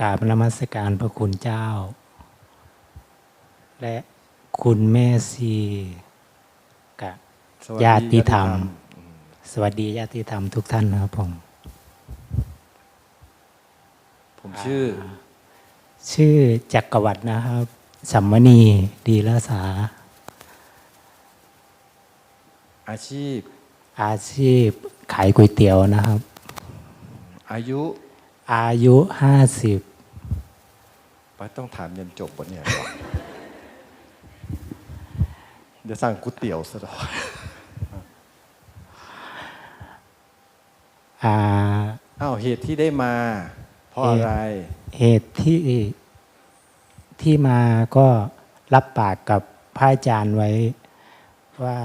กราบนมัสการพระคุณเจ้า และคุณแม่ซีกับสวัสดีญาติธรรมญาติสวัสดีญาติธรรมทุกท่านนะครับผม ผมชื่อ ชื่อจักรวัตรนะครับ สัมมณีดีละสา อาชีพ อาชีพขายก๋วยเตี๋ยวนะครับ อายุ อายุห้าสิบป้าต้องถามยันจบปะเนี่ย เดี๋ยวสั่งก๋วยเตี๋ยวซะหน่อยอ่าอ้าวเหตุที่ได้มา เพราะอะไร เหตุที่ที่มาก็รับปากกับพระอาจารย์ไว้ว่า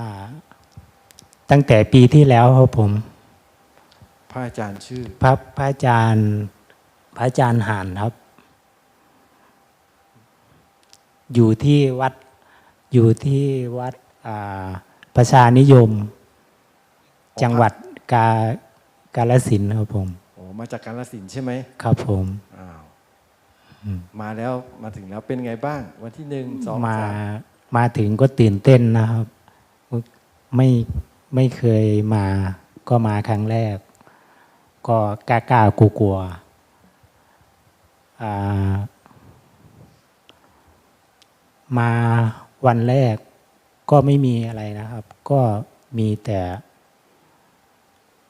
ตั้งแต่ปีที่แล้วครับผม พระอาจารย์ชื่อ พระพระอาจารย์ พระอาจารย์หานครับ อยู่ที่วัดอยู่ที่วัดอ่าประชานิยม จังหวัดกากาลสินธุ์ครับผมโอ้มาจากกาฬสินธุ์ใช่ไหมครับผมอ้าวมาแล้วมาถึงแล้วเป็นไงบ้าง วันที่หนึ่งสองมาสามมาถึงก็ตื่นเต้นนะครับ ไม่ไม่เคยมาก็มาครั้งแรก ก็กล้ากล้ากลัวกลัวมาวันแรกก็ไม่มีอะไรนะครับ ก็มีแต่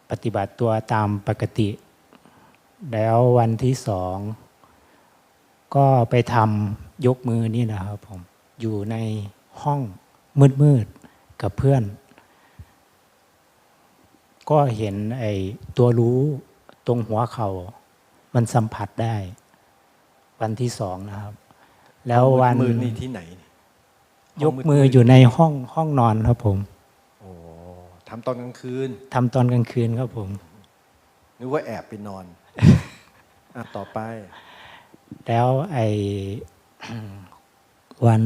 ปฏิบัติตัวตามปกติ แล้ววันที่สอง ก็ไปทำยกมือนี่นะครับผม อยู่ในห้องมืดๆกับเพื่อน ก็เห็นไอ้ตัวรู้ตรงหัวเขา่ามันสัมผัสได้ วันที่สองนะครับ แล้ววันมือนี่ที่ไหนนี่ยกมืออยู่ในห้องห้องนอนครับผมโอ้ทำตอนกลางคืนทำตอนกลางคืนครับผมนึกว่าแอบไปนอนอะต่อไป แล้วไอ้วัน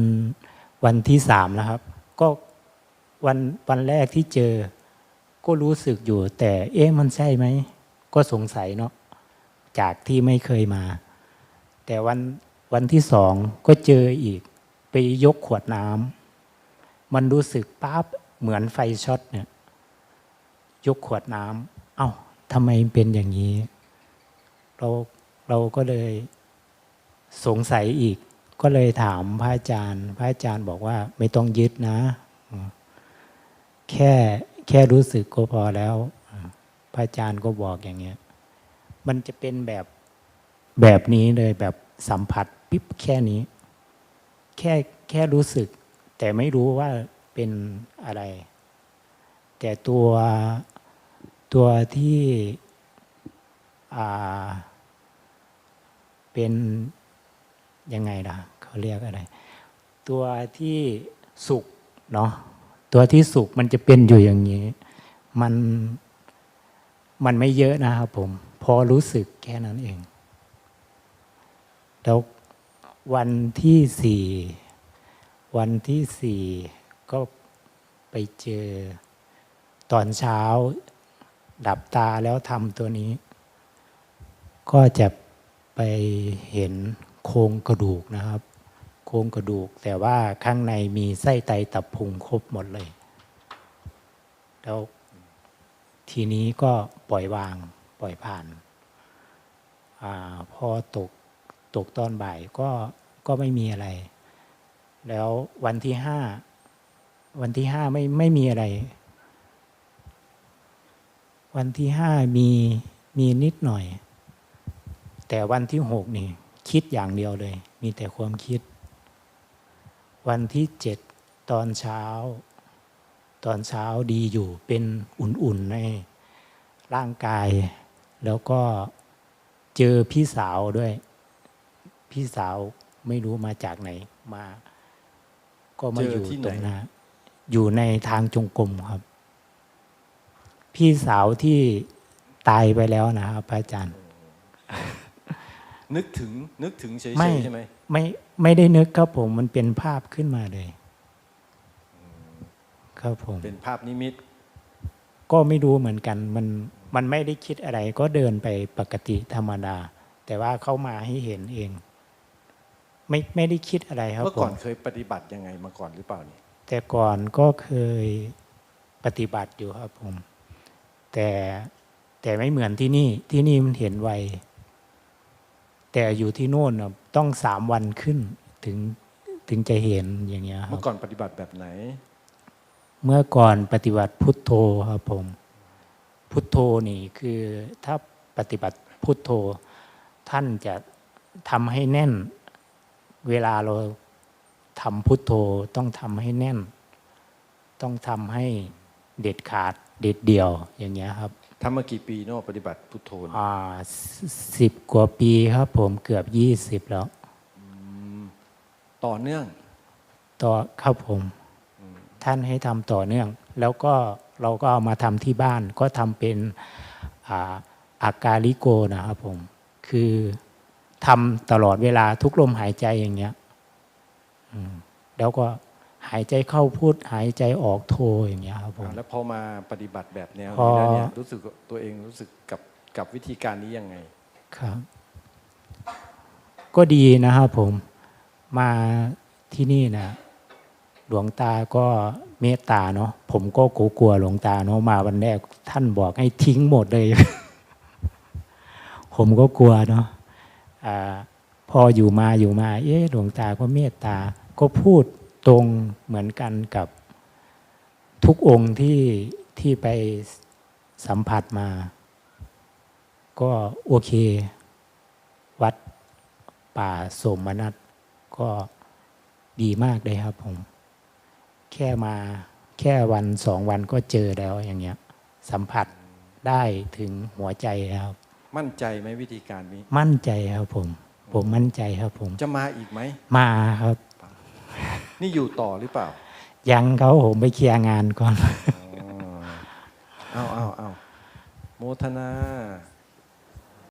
วันที่สามนะครับ ก็วันวันแรกที่เจอ ก็รู้สึกอยู่แต่เอ๊ะมันใช่ไหม ก็สงสัยเนาะจากที่ไม่เคยมา แต่วันวันที่สองก็เจออีก ไปยกขวดน้ำมันรู้สึกปั๊บเหมือนไฟช็อตเนี่ยยกขวดน้ำเอ้าทำไมเป็นอย่างนี้ เราเราก็เลยสงสัยอีก ก็เลยถามพระอาจารย์ พระอาจารย์บอกว่าไม่ต้องยึดนะ แค่ แค่รู้สึกก็พอแล้ว พระอาจารย์ก็บอกอย่างเงี้ย มันจะเป็นแบบแบบนี้เลยแบบสัมผัสปิ๊บแค่นี้ แค่แค่รู้สึก แต่ไม่รู้ว่าเป็นอะไร แต่ตัวตัวที่อ่าเป็นยังไงล่ะเขาเรียกอะไร ตัวที่สุกเนาะ ตัวที่สุกมันจะเป็นอยู่อย่างนี้ มันมันไม่เยอะนะครับผม พอรู้สึกแค่นั้นเอง แล้ววันที่สี่วันที่สี่ก็ไปเจอตอนเช้า ดับตาแล้วทำตัวนี้ ก็จะไปเห็นโครงกระดูกนะครับ โครงกระดูก แต่ว่าข้างในมีไส้ไตตับพุงครบหมดเลย แล้วทีนี้ก็ปล่อยวางปล่อยผ่านอพอตกตกตอนบ่ายก็ก็ไม่มีอะไร แล้ววันที่ห้าวันที่ห้าไม่ไม่มีอะไร วันที่ห้ามีมีนิดหน่อย แต่วันที่หกนี่คิดอย่างเดียวเลย มีแต่ความคิด วันที่เจ็ดตอนเช้า ตอนเช้าดีอยู่เป็นอุ่นๆในร่างกาย แล้วก็เจอพี่สาวด้วย พี่สาวไม่รู้มาจากไหนมา ก็มาอยู่เจอที่ไหนตรงนั้นอยู่ในทางจงกรมครับ พี่สาวที่ตายไปแล้วนะครับพระอาจารย์ นึกถึงนึกถึงเฉยไม่ ๆใช่ไหมไม่ไม่ได้นึกครับผมมันเป็นภาพขึ้นมาเลย ครับผม เป็นภาพนิมิตก็ไม่รู้เหมือนกัน มันมันไม่ได้คิดอะไรก็เดินไปปกติธรรมดา แต่ว่าเขามาให้เห็นเอง ไม่ไม่ได้คิดอะไรครับเมื่อผก่อนมเคยปฏิบัติยังไงมาก่อนหรือเปล่านี่แต่ก่อนก็เคยปฏิบัติอยู่ครับผม แต่แต่ไม่เหมือนที่นี่ที่นี่มันเห็นไว แต่อยู่ที่โน่นน่ะต้องสามวันขึ้นถึงถึงจะเห็นอย่างเงี้ยครัเมื่อบก่อนปฏิบัติแบบไหน เมื่อก่อนปฏิบัติพุทโธครับผม พุทโธนี่คือถ้าปฏิบัติพุทโธ ท่านจะทำให้แน่น เวลาเราทำพุทโธต้องทำให้แน่น ต้องทำให้เด็ดขาด เด็ดเดี่ยวอย่างเงี้ยครับทำมากี่ปีเนาะปฏิบัติพุทโธเนี่ยอ่าสิบกว่าปีครับ ผมเกือบยี่สิบแล้ว ต่อเนื่อง ต่อครับผม ท่านให้ทำต่อเนื่อง แล้วก็เราก็เอามาทำที่บ้านก็ทำเป็นอ่าอาการลิโกนะครับผม คือทำตลอดเวลาทุกลมหายใจอย่างเงี้ยอืมแล้วก็ หายใจเข้าพูดหายใจออกโทอย่างเงี้ยครับผมแล้วพอมาปฏิบัติแบบแนวพอนี้แล้วเนี่ยรู้สึกตัวเองรู้สึกกับกับวิธีการนี้ยังไงครับ ก็ดีนะครับผมมาที่นี่นะหลวงตาก็เมตตาเนาะผมก็กลัวๆหลวงตาเนาะมาวันแรกท่านบอกให้ทิ้งหมดเลย ผมก็กลัวเนาะอาพออยู่มาอยู่มา เอ๊ะหลวงตาก็เมตตาก็พูด ตรงเหมือนกันกับทุกองค์ที่ที่ไปสัมผัสมา ก็โอเค วัดป่าสมนัตก็ดีมากเลยครับผม แค่มาแค่วันสองวันก็เจอแล้วอย่างเงี้ย สัมผัสได้ถึงหัวใจแล้วครับ มั่นใจไหมวิธีการนี้ มั่นใจครับผม ผมมั่นใจครับผม จะมาอีกไหม มาครับ นี่อยู่ต่อหรือเปล่า ยังเขาผมไปเคลียร์งานก่อน เอาเอาเอาโมทนา